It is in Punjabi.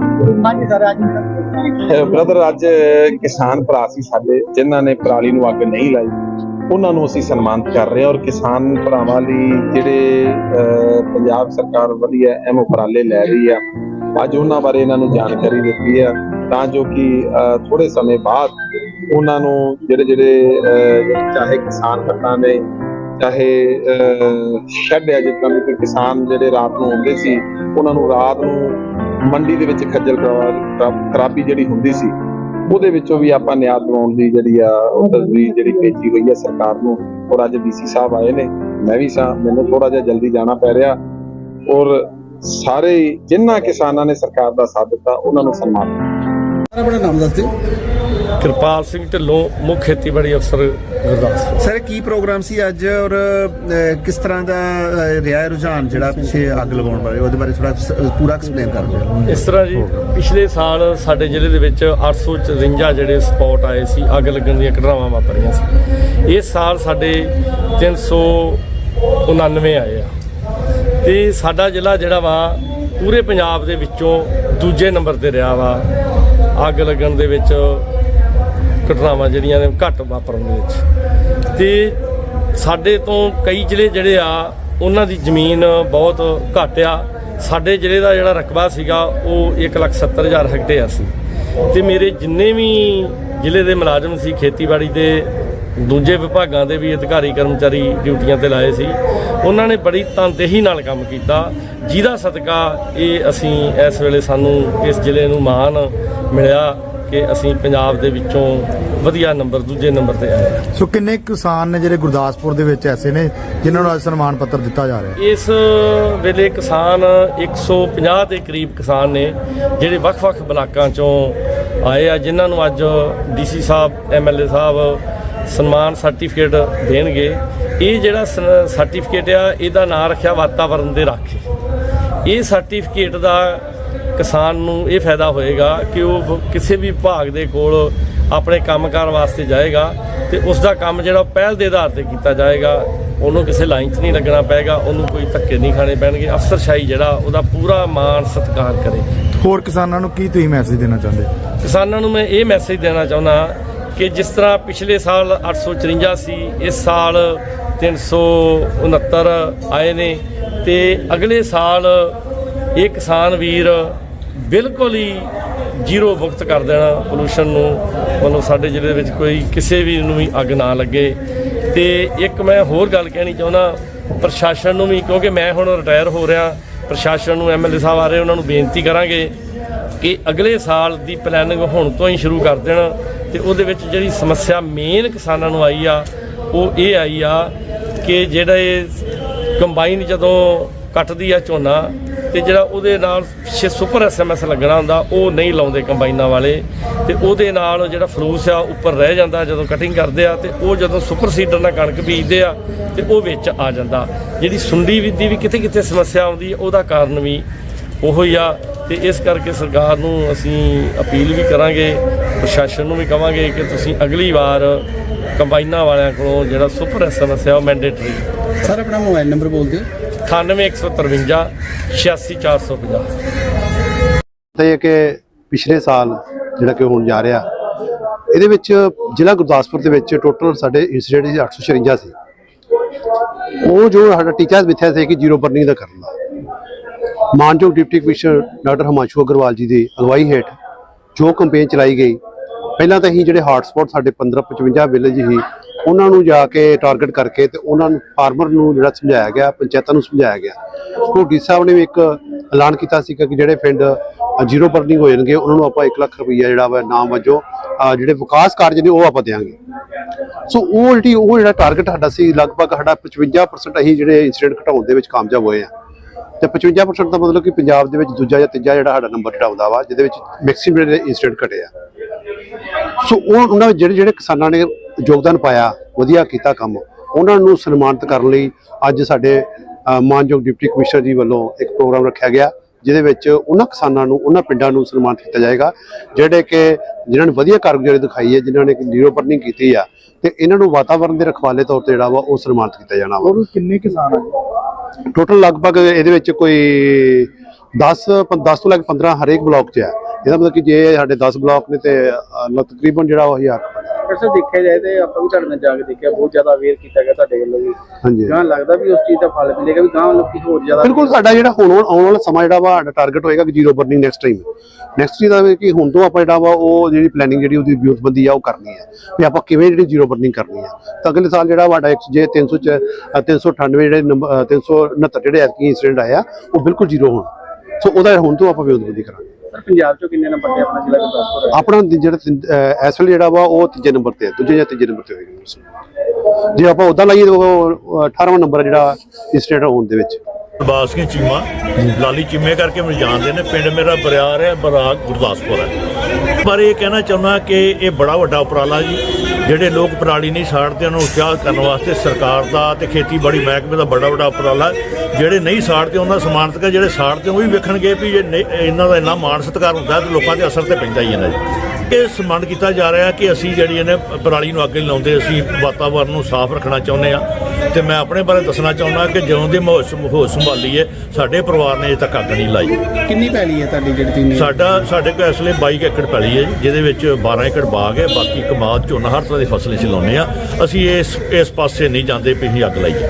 ਹਾਂਜੀ ਸਰ ਅੱਜ ਬ੍ਰਦਰ ਅੱਜ ਕਿਸਾਨ ਭਰਾ ਸੀ ਸਾਡੇ ਜਿਨ੍ਹਾਂ ਨੇ ਪਰਾਲੀ ਨੂੰ ਅੱਗ ਨਹੀਂ ਲਾਈ। ਉਹਨਾਂ ਨੂੰ ਅਸੀਂ ਸਨਮਾਨਿਤ ਕਰ ਰਹੇ ਹਾਂ ਔਰ ਕਿਸਾਨ ਭਰਾਵਾਂ ਲਈ ਜਿਹੜੇ ਪੰਜਾਬ ਸਰਕਾਰ ਵਧੀਆ ਐਮ ਉਪਰਾਲੇ ਲੈ ਰਹੀ ਆ ਅੱਜ ਉਹਨਾਂ ਬਾਰੇ ਇਹਨਾਂ ਨੂੰ ਜਾਣਕਾਰੀ ਦਿੱਤੀ ਆ ਤਾਂ ਜੋ ਕਿ ਥੋੜੇ ਸਮੇਂ ਬਾਅਦ ਉਹਨਾਂ ਨੂੰ ਜਿਹੜੇ ਜਿਹੜੇ ਅਹ, ਚਾਹੇ ਕਿਸਾਨ ਭੱਟਾਂ ਨੇ ਚਾਹੇ ਸ਼ੈੱਡ ਹੈ ਜਿੱਦਾਂ ਵੀ ਕਿਸਾਨ ਜਿਹੜੇ ਰਾਤ ਨੂੰ ਆਉਂਦੇ ਸੀ ਉਹਨਾਂ ਨੂੰ ਰਾਤ ਨੂੰ ਮੰਡੀ ਦੇ ਵਿੱਚ ਖੱਜਲ ਖਰਾਬੀ ਜਿਹੜੀ ਹੁੰਦੀ ਸੀ, ਉਹਦੇ ਵਿੱਚੋਂ ਵੀ ਆਪਾਂ ਨਿਆਂ ਦਿਵਾਉਣ ਦੀ ਜਿਹੜੀ ਆ ਉਹ ਤਜਵੀਜ਼ ਜਿਹੜੀ ਭੇਜੀ ਹੋਈ ਹੈ ਸਰਕਾਰ ਨੂੰ। ਔਰ ਅੱਜ ਡੀਸੀ ਸਾਹਿਬ ਆਏ ਨੇ। ਮੈਂ ਵੀ ਸਾਂ, ਮੈਨੂੰ ਥੋੜਾ ਜਿਹਾ ਜਲਦੀ ਜਾਣਾ ਪੈ ਰਿਹਾ। ਔਰ ਸਾਰੇ ਹੀ ਜਿਨ੍ਹਾਂ ਕਿਸਾਨਾਂ ਨੇ ਸਰਕਾਰ ਦਾ ਸਾਥ ਦਿੱਤਾ, ਉਹਨਾਂ ਨੂੰ ਸਨਮਾਨ। ਆਪਣਾ ਨਾਮ ਦੱਸ ਦਿਓ। ਕਿਰਪਾਲ ਸਿੰਘ ਢਿੱਲੋਂ ਮੁੱਖ ਖੇਤੀਬਾੜੀ ਅਫਸਰ ਗੁਰਦਾਸਪੁਰ। ਸਰ ਕੀ ਪ੍ਰੋਗਰਾਮ ਸੀ ਅੱਜ ਔਰ ਕਿਸ ਤਰ੍ਹਾਂ ਦਾ ਰਿਹਾ ਰੁਝਾਨ ਜਿਹੜਾ ਪਿੱਛੇ ਅੱਗ ਲਗਾਉਣ ਬਾਰੇ? ਉਹਦੇ ਬਾਰੇ ਥੋੜਾ ਪੂਰਾ ਐਕਸਪਲੇਨ ਕਰ ਦਿਓ। ਇਸ ਤਰ੍ਹਾਂ ਜੀ ਪਿਛਲੇ ਸਾਲ ਸਾਡੇ ਜ਼ਿਲ੍ਹੇ ਦੇ ਵਿੱਚ 854 ਜਿਹੜੇ ਸਪੌਟ ਆਏ ਸੀ ਅੱਗ ਲੱਗਣ ਦੀਆਂ ਘਟਨਾਵਾਂ ਵਾਪਰੀਆਂ ਸੀ। ਇਸ ਸਾਲ ਸਾਡੇ 399 ਆਏ ਆ। ਤੇ ਸਾਡਾ ਜ਼ਿਲ੍ਹਾ ਜਿਹੜਾ ਵਾ ਪੂਰੇ ਪੰਜਾਬ ਦੇ ਵਿੱਚੋਂ ਦੂਜੇ ਨੰਬਰ ਤੇ ਰਿਹਾ ਵਾ। ਅੱਗ ਲੱਗਣ ਦੇ ਵਿੱਚ ਘਟਨਾਵਾਂ ਜਿਹੜੀਆਂ ਨੇ ਘੱਟ ਵਾਪਰਨ ਦੇ ਵਿੱਚ। ਤੇ ਸਾਡੇ ਤੋਂ ਕਈ ਜ਼ਿਲ੍ਹੇ ਜਿਹੜੇ ਆ, ਉਹਨਾਂ ਦੀ ਜ਼ਮੀਨ ਬਹੁਤ ਘੱਟ ਆ। ਸਾਡੇ ਜ਼ਿਲ੍ਹੇ ਦਾ ਜਿਹੜਾ ਰਕਬਾ ਸੀਗਾ, ਉਹ 170000 ਹੈਕਟੇਅਰ ਸੀ। ਤੇ ਮੇਰੇ ਜਿੰਨੇ ਵੀ ਜ਼ਿਲ੍ਹੇ ਦੇ ਮੁਲਾਜ਼ਮ ਸੀ, ਖੇਤੀਬਾੜੀ ਦੇ ਦੂਜੇ ਵਿਭਾਗਾਂ ਦੇ ਵੀ ਅਧਿਕਾਰੀ, ਕਰਮਚਾਰੀ ਡਿਊਟੀਆਂ ਤੇ ਲਾਏ ਸੀ, ਉਹਨਾਂ ਨੇ ਬੜੀ ਤਨਦੇਹੀ ਨਾਲ ਕੰਮ ਕੀਤਾ। ਜਿਹਦਾ ਸਦਕਾ ਇਹ ਅਸੀਂ ਇਸ ਵੇਲੇ ਸਾਨੂੰ ਇਸ ਜ਼ਿਲ੍ਹੇ ਨੂੰ ਮਾਣ ਮਿਲਿਆ। ਕਿ ਅਸੀਂ ਪੰਜਾਬ ਦੇ ਵਿੱਚੋਂ ਵਧੀਆ ਨੰਬਰ ਦੂਜੇ ਨੰਬਰ ਤੇ ਆਏ ਹਾਂ। ਸੋ ਕਿੰਨੇ ਕਿਸਾਨ ਨੇ ਜਿਹੜੇ ਗੁਰਦਾਸਪੁਰ ਦੇ ਵਿੱਚ ਐਸੇ ਨੇ ਜਿਨ੍ਹਾਂ ਨੂੰ ਅੱਜ ਸਨਮਾਨ ਪੱਤਰ ਦਿੱਤਾ ਜਾ ਰਿਹਾ ਹੈ? ਇਸ ਵੇਲੇ ਕਿਸਾਨ 150 ਦੇ ਕਰੀਬ ਕਿਸਾਨ ਨੇ ਜਿਹੜੇ ਵੱਖ-ਵੱਖ ਬਲਾਕਾਂ ਚੋਂ ਆਏ ਆ ਜਿਨ੍ਹਾਂ ਨੂੰ ਅੱਜ ਡੀਸੀ ਸਾਹਿਬ ਐਮਐਲਏ ਸਾਹਿਬ ਸਨਮਾਨ ਸਰਟੀਫਿਕੇਟ ਦੇਣਗੇ। ਇਹ ਜਿਹੜਾ ਸ- ਸਰਟੀਫਿਕੇਟ ਆ ਇਹਦਾ ਨਾਂ ਰੱਖਿਆ ਵਾਤਾਵਰਣ ਦੇ ਰਾਖੇ। ਇਹ ਸਰਟੀਫਿਕੇਟ ਦਾ ਕਿਸਾਨ ਨੂੰ ਇਹ ਫਾਇਦਾ ਹੋਏਗਾ ਕਿ ਉਹ ਕਿਸੇ ਵੀ ਵਿਭਾਗ ਦੇ ਕੋਲ ਆਪਣੇ ਕੰਮਕਾਰ ਵਾਸਤੇ ਜਾਏਗਾ ਤੇ ਉਸ ਦਾ ਕੰਮ ਜਿਹੜਾ ਪਹਿਲ ਦੇ ਆਧਾਰ ਤੇ ਕੀਤਾ ਜਾਏਗਾ ਉਹਨੂੰ ਕਿਸੇ ਲਾਈਨ 'ਚ ਨਹੀਂ ਲੱਗਣਾ ਪਏਗਾ ਉਹਨੂੰ ਕੋਈ ਧੱਕੇ ਨਹੀਂ ਖਾਣੇ ਪੈਣਗੇ ਅਫਸਰਸ਼ਾਹੀ ਜਿਹੜਾ ਉਹਦਾ ਪੂਰਾ ਮਾਣ ਸਤਿਕਾਰ ਕਰੇ। ਹੋਰ ਕਿਸਾਨਾਂ ਨੂੰ ਕੀ ਤੁਸੀਂ ਮੈਸੇਜ ਦੇਣਾ ਚਾਹੁੰਦੇ? ਕਿਸਾਨਾਂ ਨੂੰ ਮੈਂ ਇਹ ਮੈਸੇਜ ਦੇਣਾ ਚਾਹੁੰਦਾ ਕਿ ਜਿਸ ਤਰ੍ਹਾਂ ਪਿਛਲੇ ਸਾਲ 854 ਸੀ ਇਸ ਸਾਲ 369 ਆਏ ਨੇ ਤੇ ਅਗਲੇ ਸਾਲ ਇਹ ਕਿਸਾਨ ਵੀਰ ਬਿਲਕੁਲ ਹੀ ਜ਼ੀਰੋ ਮੁਕਤ ਕਰ ਦੇਣਾ ਪੋਲੂਸ਼ਨ ਨੂੰ। ਮਤਲਬ ਸਾਡੇ ਜ਼ਿਲ੍ਹੇ ਵਿੱਚ ਕੋਈ ਕਿਸੇ ਵੀ ਨੂੰ ਵੀ ਅੱਗ ਨਾ ਲੱਗੇ। ਤੇ ਇੱਕ ਮੈਂ ਹੋਰ ਗੱਲ ਕਹਿਣੀ ਚਾਹੁੰਦਾ, ਪ੍ਰਸ਼ਾਸਨ ਨੂੰ ਵੀ, ਕਿਉਂਕਿ ਮੈਂ ਹੁਣ ਰਿਟਾਇਰ ਹੋ ਰਿਹਾ, ਪ੍ਰਸ਼ਾਸਨ ਨੂੰ ਐਮਐਲਏ ਸਾਹਿਬ ਆ ਰਹੇ, ਉਹਨਾਂ ਨੂੰ ਬੇਨਤੀ ਕਰਾਂਗੇ ਕਿ ਅਗਲੇ ਸਾਲ ਦੀ ਪਲੈਨਿੰਗ ਹੁਣ ਤੋਂ ਹੀ ਸ਼ੁਰੂ ਕਰ ਦੇਣ। ਤੇ ਉਹਦੇ ਵਿੱਚ ਜਿਹੜੀ ਸਮੱਸਿਆ ਮੇਨ ਕਿਸਾਨਾਂ ਨੂੰ ਆਈ ਆ, ਉਹ ਇਹ ਆਈ ਆ ਕਿ ਜਿਹੜਾ ਇਹ ਕੰਬਾਈਨ ਜਦੋਂ ਕੱਟਦੀ ਆ ਝੋਨਾ ਤੇ ਜਿਹੜਾ ਉਹਦੇ ਨਾਲ ਛੇ ਸੁਪਰ ਐਸਐਮਐਸ ਲੱਗਣਾ ਹੁੰਦਾ, ਉਹ ਨਹੀਂ ਲਾਉਂਦੇ ਕੰਬਾਈਨਾਂ ਵਾਲੇ। ਤੇ ਉਹਦੇ ਨਾਲ ਜਿਹੜਾ ਫਲੂਸ ਆ, ਉੱਪਰ ਰਹਿ ਜਾਂਦਾ ਜਦੋਂ ਕਟਿੰਗ ਕਰਦੇ ਆ, ਤੇ ਉਹ ਜਦੋਂ ਸੁਪਰ ਸੀਡਰ ਨਾਲ ਕਣਕ ਬੀਜਦੇ ਆ, ਤੇ ਉਹ ਵਿੱਚ ਆ ਜਾਂਦਾ। ਜਿਹੜੀ ਸੁੰਡੀ ਵਿਧੀ ਵੀ ਕਿਤੇ ਕਿਤੇ ਸਮੱਸਿਆ ਆਉਂਦੀ, ਉਹਦਾ ਕਾਰਨ ਵੀ ਉਹੋ ਹੀ ਆ। ਤੇ ਇਸ ਕਰਕੇ ਸਰਕਾਰ ਨੂੰ ਅਸੀਂ ਅਪੀਲ ਵੀ ਕਰਾਂਗੇ, ਪ੍ਰਸ਼ਾਸਨ ਨੂੰ ਵੀ ਕਵਾਂਗੇ ਕਿ ਤੁਸੀਂ ਅਗਲੀ ਵਾਰ ਕੰਬਾਈਨਾਂ ਵਾਲਿਆਂ ਕੋਲੋਂ ਜਿਹੜਾ ਸੁਪਰ ਐਸਐਮਐਸ ਹੈ ਉਹ ਮੈਂਡੇਟਰੀ ਸਰ ਆਪਣਾ ਮੋਬਾਈਲ ਨੰਬਰ ਬੋਲ ਦਿਓ। 98153 86450 ਤੇ ਕਿ ਪਿਛਲੇ ਸਾਲ ਜਿਹੜਾ ਕਿ ਹੁਣ ਜਾ ਰਿਹਾ, ਇਹਦੇ ਵਿੱਚ ਜ਼ਿਲ੍ਹਾ ਗੁਰਦਾਸਪੁਰ ਦੇ ਵਿੱਚ ਟੋਟਲ ਸਾਡੇ ਇੰਸੀਡੈਂਟ ਸੀ 856 ਸੀ। ਉਹ ਜੋ ਸਾਡਾ ਟੀਚਰ ਮਿੱਥਿਆ ਸੀ ਕਿ ਜ਼ੀਰੋ ਬਰਨਿੰਗ ਦਾ ਕਰਨ। ਦਾ ਮਾਨਯੋਗ deputy commissioner doctor Himanshu Aggarwal ji ਦੀ ਅਗਵਾਈ ਹੇਠ ਜੋ ਕੰਪੇਨ ਚਲਾਈ ਗਈ, ਪਹਿਲਾਂ ਤਾਂ ਹੀ ਜਿਹੜੇ ਹਾਟ ਸਾਡੇ 15 55 ਵਿਲੇਜ ਹੀ ਉਹਨਾਂ ਨੂੰ ਜਾ ਕੇ ਟਾਰਗੇਟ ਕਰਕੇ ਤੇ ਉਹਨਾਂ ਨੂੰ ਫਾਰਮਰ ਨੂੰ ਜਿਹੜਾ ਸਮਝਾਇਆ ਗਿਆ, ਪੰਚਾਇਤਾਂ ਨੂੰ ਸਮਝਾਇਆ ਗਿਆ। ਕੋਡੀ ਸਾਹਿਬ ਨੇ ਵੀ ਇੱਕ ਐਲਾਨ ਕੀਤਾ ਸੀ ਕਿ ਜਿਹੜੇ ਪਿੰਡ ਜ਼ੀਰੋ ਬਰਨਿੰਗ ਹੋ ਜਾਣਗੇ, ਉਹਨਾਂ ਨੂੰ ਆਪਾਂ 1 ਲੱਖ ਰੁਪਈਆ ਜਿਹੜਾ ਵਾ ਨਾਮ ਵਜੋਂ ਜਿਹੜੇ ਵਿਕਾਸ ਕਾਰਜ ਨੇ ਉਹ ਆਪਾਂ ਦੇਵਾਂਗੇ। ਸੋ ਉਹ ਜਿਹੜੀ, ਉਹ ਜਿਹੜਾ ਟਾਰਗੇਟ ਸਾਡਾ ਸੀ, ਲਗਭਗ ਸਾਡਾ 55% ਅਸੀਂ ਜਿਹੜੇ ਇਨਸੀਡੈਂਟ ਘਟਾਉਣ ਦੇ ਵਿੱਚ ਕਾਮਯਾਬ ਹੋਏ ਆ ਤੇ 55% ਦਾ ਮਤਲਬ ਕਿ ਪੰਜਾਬ ਦੇ ਵਿੱਚ ਦੂਜਾ ਜਾਂ ਤੀਜਾ ਜਿਹੜਾ ਸਾਡਾ ਨੰਬਰ ਜਿਹੜਾ ਆਉਂਦਾ ਵਾ, ਜਿਹਦੇ ਵਿੱਚ ਮੈਕਸਿਮਮ ਜਿਹੜੇ ਇਨਸੀਡੈਂਟ ਘਟੇ ਆ। ਸੋ ਉਹ, ਉਹਨਾਂ ਜਿਹੜੇ ਜਿਹੜੇ ਕਿਸਾਨਾਂ ਨੇ ਯੋਗਦਾਨ ਪਾਇਆ ਵਧੀਆ ਕੀਤਾ ਕੰਮ। ਉਹਨਾਂ ਨੂੰ ਸਨਮਾਨਿਤ ਕਰਨ ਲਈ ਅੱਜ ਸਾਡੇ ਮਾਨਯੋਗ ਡਿਪਟੀ ਕਮਿਸ਼ਨਰ ਜੀ ਵੱਲੋਂ ਇੱਕ ਪ੍ਰੋਗਰਾਮ ਰੱਖਿਆ ਗਿਆ ਜਿਹਦੇ ਵਿੱਚ ਉਹਨਾਂ ਕਿਸਾਨਾਂ ਨੂੰ ਉਹਨਾਂ ਪਿੰਡਾਂ ਨੂੰ ਸਨਮਾਨਿਤ ਕੀਤਾ ਜਾਏਗਾ ਜਿਹੜੇ ਕਿ ਜਿਨ੍ਹਾਂ ਨੇ ਵਧੀਆ ਕਾਰਗੁਜ਼ਾਰੀ ਦਿਖਾਈ ਹੈ ਜਿਨ੍ਹਾਂ ਨੇ ਜ਼ੀਰੋ ਬਰਨਿੰਗ ਕੀਤੀ ਆ ਤੇ ਇਹਨਾਂ ਨੂੰ ਵਾਤਾਵਰਣ ਦੇ ਰਖਵਾਲੇ ਤੌਰ ਤੇ ਜਿਹੜਾ ਵਾ ਉਹ ਸਨਮਾਨਿਤ ਕੀਤਾ ਜਾਣਾ ਵਾ। ਹੋਰ ਕਿੰਨੇ ਕਿਸਾਨ ਆ ਟੋਟਲ ਲਗਭਗ ਇਹਦੇ ਵਿੱਚ ਕੋਈ 10 ਪ- 10 ਤੋਂ ਲੈ ਕੇ 15 ਹਰੇਕ ਬਲਾਕ 'ਚ ਹੈ ਇਹਦਾ ਮਤਲਬ ਕਿ ਜੇ ਸਾਡੇ 10 ਬਲਾਕ ਨੇ ਤੇ ਤਕਰੀਬਨ ਜਿਹੜਾ ਉਹ 1000 ਅਕਸਰ ਦੇਖਿਆ ਜਾਏ ਤੇ ਆਪਾਂ ਵੀ ਤੁਹਾਡੇ ਨਾਲ ਜਾ ਕੇ ਦੇਖਿਆ ਬਹੁਤ ਜ਼ਿਆਦਾ ਅਵੇਅਰ ਕੀਤਾ ਗਿਆ ਤੁਹਾਡੇ ਵੱਲੋਂ ਵੀ। ਹਾਂਜੀ। ਗਾਂ ਲੱਗਦਾ ਵੀ ਉਸ ਚੀਜ਼ ਦਾ ਫਲ ਮਿਲੇਗਾ ਵੀ ਗਾਂ ਲੋਕੀ ਹੋਰ ਜ਼ਿਆਦਾ ਬਿਲਕੁਲ ਸਾਡਾ ਜਿਹੜਾ ਹੁਣ ਆਉਣ ਵਾਲਾ ਸਮਾਂ ਜਿਹੜਾ ਵਾ ਸਾਡਾ ਟਾਰਗੇਟ ਹੋਏਗਾ ਕਿ zero burning next time next ਚੀਜ਼ ਦਾ ਵੀ ਕਿ ਹੁਣ ਤੋਂ ਆਪਾਂ ਜਿਹੜਾ ਵਾ ਉਹ ਜਿਹੜੀ ਪਲੈਨਿੰਗ ਜਿਹੜੀ ਉਹਦੀ ਵਿਊਤਬੰਦੀ ਆ ਉਹ ਕਰਨੀ ਹੈ ਵੀ ਆਪਾਂ ਕਿਵੇਂ ਜਿਹੜੀ ਜ਼ੀਰੋ ਬਰਨਿੰਗ ਕਰਨੀ ਹੈ ਤਾਂ ਅਗਲੇ ਸਾਲ ਜਿਹੜਾ ਸਾਡਾ ਜੇ 300 ਚ ਅ, 398 ਜਿਹੜੇ ਨੰਬਰ ਅ, 369 ਜਿਹੜੇ ਐਤਕੀ ਇਨਸੀਡੈਂਟ ਆਇਆ ਉਹ ਬਿਲਕੁਲ ਜ਼ੀਰੋ ਹੋਣ। ਸੋ ਉਹਦਾ ਹੁਣ ਤੋਂ ਆਪਾਂ ਵਿਊਤਬੰਦੀ ਕਰਾਂਗੇ। ਸਰ ਪੰਜਾਬ ਚੋਂ ਕਿੰਨੇ ਨੰਬਰ ਤੇ ਆਪਣਾ ਜ਼ਿਲ੍ਹਾ ਗੁਰਦਾਸਪੁਰ ਹੈ? ਆਪਣਾ ਦੀ ਜਿਹੜਾ ਇਸ ਵੇਲੇ ਜਿਹੜਾ ਵਾ ਉਹ ਤੀਜੇ ਨੰਬਰ ਤੇ ਹੈ। ਦੂਜੇ ਜਾਂ ਤੀਜੇ ਨੰਬਰ ਤੇ ਹੋਏਗਾ ਜੇ ਆਪਾਂ ਉਦਾਂ ਲਾਈਏ ਤਾਂ ਉਹ 18ਵਾਂ ਨੰਬਰ ਜਿਹੜਾ ਇੰਸੀਡੈਂਟ ਹੋਣ ਦੇ ਵਿੱਚ। ਬਾਸ ਕੇ ਚੀਮਾ ਲਾਲੀ ਚੀਮੇ ਕਰਕੇ ਮੈਨੂੰ ਜਾਣਦੇ ਨੇ। ਪਿੰਡ ਮੇਰਾ ਬਰਿਆਰ ਹੈ ਬਰਾਕ ਗੁਰਦਾਸਪੁਰ ਹੈ। ਪਰ ਇਹ ਕਹਿਣਾ ਚਾਹੁੰਦਾ ਕਿ ਇਹ ਬੜਾ ਵੱਡਾ ਉਪਰਾਲਾ ਜੀ, ਜਿਹੜੇ ਲੋਕ ਪਰਾਲੀ ਨਹੀਂ ਸਾੜਦੇ, ਉਹਨਾਂ ਨੂੰ ਉਤਸ਼ਾਹ ਕਰਨ ਵਾਸਤੇ ਸਰਕਾਰ ਦਾ ਤੇ ਖੇਤੀਬਾੜੀ ਮਹਿਕਮੇ ਦਾ ਬੜਾ ਵੱਡਾ ਉਪਰਾਲਾ ਜਿਹੜੇ ਨਹੀਂ ਸਾੜਦੇ, ਉਹਨਾਂ ਦਾ ਸਨਮਾਨਿਤ ਕਰ ਜਿਹੜੇ ਸਾੜਦੇ, ਉਹ ਵੀ ਵੇਖਣਗੇ ਵੀ ਜੇ ਨਹੀਂ- ਇਹਨਾਂ ਦਾ ਇੰਨਾ ਮਾਣ ਸਤਿਕਾਰ ਹੁੰਦਾ ਤੇ ਲੋਕਾਂ ਦੇ ਅਸਰ ਤੇ ਪੈਂਦਾ ਹੀ ਇਹਨਾਂ ਜੀ। ਇਹ ਸਨਮਾਨ ਕੀਤਾ ਜਾ ਰਿਹਾ ਕਿ ਅਸੀਂ ਜਿਹੜੀ ਇਹਨੇ ਪਰਾਲੀ ਨੂੰ ਅੱਗ ਲਾਉਂਦੇ ਅਸੀਂ ਵਾਤਾਵਰਨ ਨੂੰ ਸਾਫ਼ ਰੱਖਣਾ ਚਾਹੁੰਦੇ ਆ ਤੇ ਮੈਂ ਆਪਣੇ ਬਾਰੇ ਦੱਸਣਾ ਚਾਹੁੰਦਾ ਕਿ ਜਿਉਂ ਦੀ ਮਾਹੌਲ ਹੋਸ਼ ਸੰਭਾਲੀ ਹੈ ਸਾਡੇ ਪਰਿਵਾਰ ਨੇ ਅਜੇ ਤੱਕ ਅੱਗ ਨਹੀਂ ਲਾਈ। ਕਿੰਨੀ ਪੈਲੀ ਹੈ ਤੁਹਾਡੀ ਜਿਹੜੀ ਤੁਸੀਂ ਸਾਡਾ ਸਾਡੇ ਕੋਲ ਇਸ ਵੇਲੇ 22 ਏਕੜ ਪੈਲੀ ਹੈ ਜਿਹਦੇ ਵਿੱਚ 12 ਏਕੜ ਬਾਗ ਹੈ ਬਾਕੀ ਕਮਾਦ ਝੋਨਾ ਹਰ ਤਰ੍ਹਾਂ ਦੀ ਫਸਲ ਅਸੀਂ ਲਾਉਂਦੇ ਆ ਅਸੀਂ ਇਸ ਇਸ ਪਾਸੇ ਨਹੀਂ ਜਾਂਦੇ ਵੀ ਅੱਗ ਲਾਈਏ।